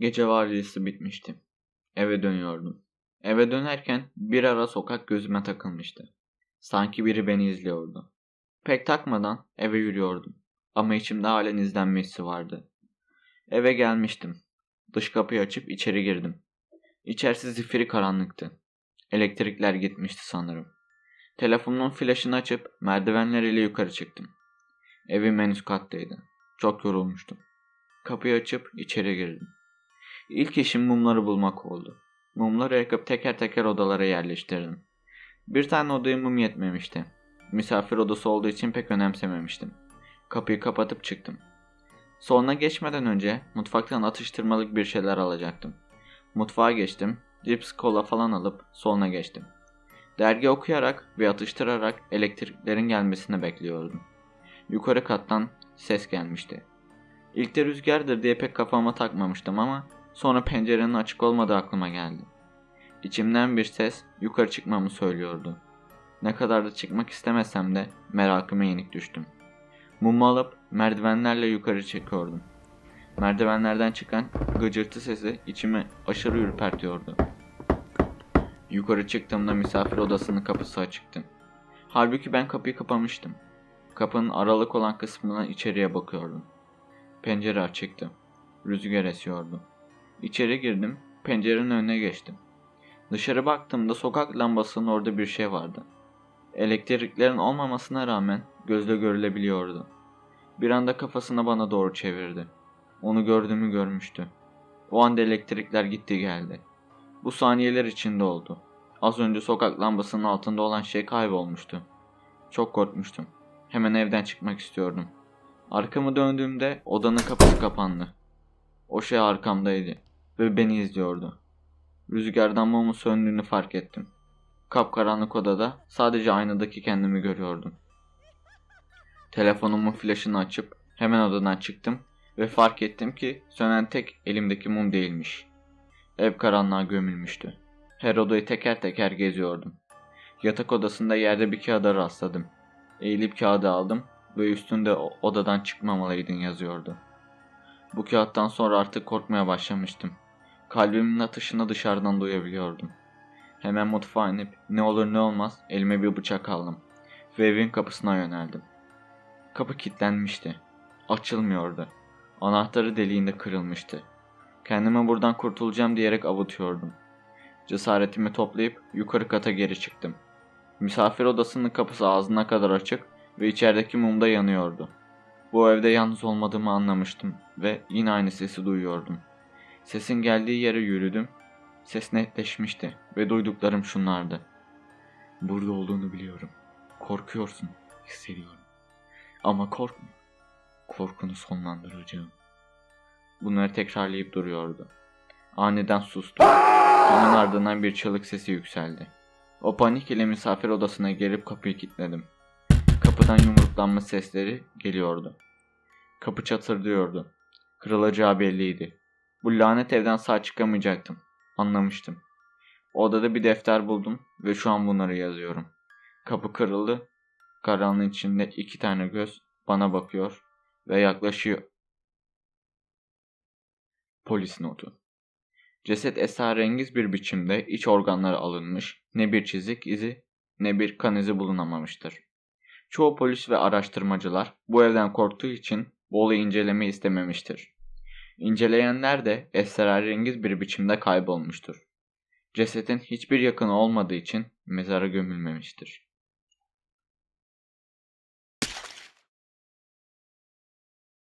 Gece vardiyası bitmişti. Eve dönüyordum. Eve dönerken bir ara sokak gözüme takılmıştı. Sanki biri beni izliyordu. Pek takmadan eve yürüyordum. Ama içimde halen izlenme hissi vardı. Eve gelmiştim. Dış kapıyı açıp içeri girdim. İçerisi zifiri karanlıktı. Elektrikler gitmişti sanırım. Telefonumun flaşını açıp merdivenleriyle yukarı çıktım. Evim en üst kattaydı. Çok yorulmuştum. Kapıyı açıp içeri girdim. İlk işim mumları bulmak oldu. Mumları yakıp teker teker odalara yerleştirdim. Bir tane odaya mum yetmemişti. Misafir odası olduğu için pek önemsememiştim. Kapıyı kapatıp çıktım. Sonra geçmeden önce mutfaktan atıştırmalık bir şeyler alacaktım. Mutfağa geçtim, cips kola falan alıp soluna geçtim. Dergi okuyarak ve atıştırarak elektriklerin gelmesini bekliyordum. Yukarı kattan ses gelmişti. İlk de rüzgardır diye pek kafama takmamıştım ama sonra pencerenin açık olmadığı aklıma geldi. İçimden bir ses yukarı çıkmamı söylüyordu. Ne kadar da çıkmak istemesem de merakıma yenik düştüm. Mumu alıp merdivenlerle yukarı çekiyordum. Merdivenlerden çıkan gıcırtı sesi içimi aşırı ürpertiyordu. Yukarı çıktığımda misafir odasının kapısı açıktı. Halbuki ben kapıyı kapamıştım. Kapının aralık olan kısmından içeriye bakıyordum. Pencere açıktı. Rüzgar esiyordu. İçeri girdim, pencerenin önüne geçtim. Dışarı baktığımda sokak lambasının orada bir şey vardı. Elektriklerin olmamasına rağmen gözle görülebiliyordu. Bir anda kafasını bana doğru çevirdi. Onu gördüğümü görmüştü. O anda elektrikler gitti geldi. Bu saniyeler içinde oldu. Az önce sokak lambasının altında olan şey kaybolmuştu. Çok korkmuştum. Hemen evden çıkmak istiyordum. Arkamı döndüğümde odanın kapısı kapandı. O şey arkamdaydı ve beni izliyordu. Rüzgardan mumun söndüğünü fark ettim. Kapkaranlık odada sadece aynadaki kendimi görüyordum. Telefonumun flaşını açıp hemen odadan çıktım ve fark ettim ki sönen tek elimdeki mum değilmiş. Ev karanlığa gömülmüştü. Her odayı teker teker geziyordum. Yatak odasında yerde bir kağıda rastladım. Eğilip kağıdı aldım ve üstünde odadan çıkmamalıydın yazıyordu. Bu kağıttan sonra artık korkmaya başlamıştım. Kalbimin atışını dışarıdan duyabiliyordum. Hemen mutfağa inip ne olur ne olmaz elime bir bıçak aldım ve evin kapısına yöneldim. Kapı kilitlenmişti. Açılmıyordu. Anahtarı deliğinde kırılmıştı. Kendime buradan kurtulacağım diyerek avutuyordum. Cesaretimi toplayıp yukarı kata geri çıktım. Misafir odasının kapısı ağzına kadar açık ve içerideki mum da yanıyordu. Bu evde yalnız olmadığımı anlamıştım ve yine aynı sesi duyuyordum. Sesin geldiği yere yürüdüm. Ses netleşmişti ve duyduklarım şunlardı. Burada olduğunu biliyorum. Korkuyorsun, hissediyorum. Ama korkma. Korkunu sonlandıracağım. Bunları tekrarlayıp duruyordu. Aniden sustu. Onun ardından bir çığlık sesi yükseldi. O panik ile misafir odasına gelip kapıyı kilitledim. Kapıdan yumruklanma sesleri geliyordu. Kapı çatırdıyordu. Kırılacağı belliydi. Bu lanet evden sağ çıkamayacaktım. Anlamıştım. Odada bir defter buldum ve şu an bunları yazıyorum. Kapı kırıldı. Karanlığın içinde iki tane göz bana bakıyor ve yaklaşıyor. Polis notu. Ceset esrarengiz bir biçimde iç organları alınmış, ne bir çizik izi ne bir kan izi bulunamamıştır. Çoğu polis ve araştırmacılar bu evden korktuğu için bu olayı incelemeyi istememiştir. İnceleyenler de esrarengiz bir biçimde kaybolmuştur. Cesetin hiçbir yakını olmadığı için mezara gömülmemiştir.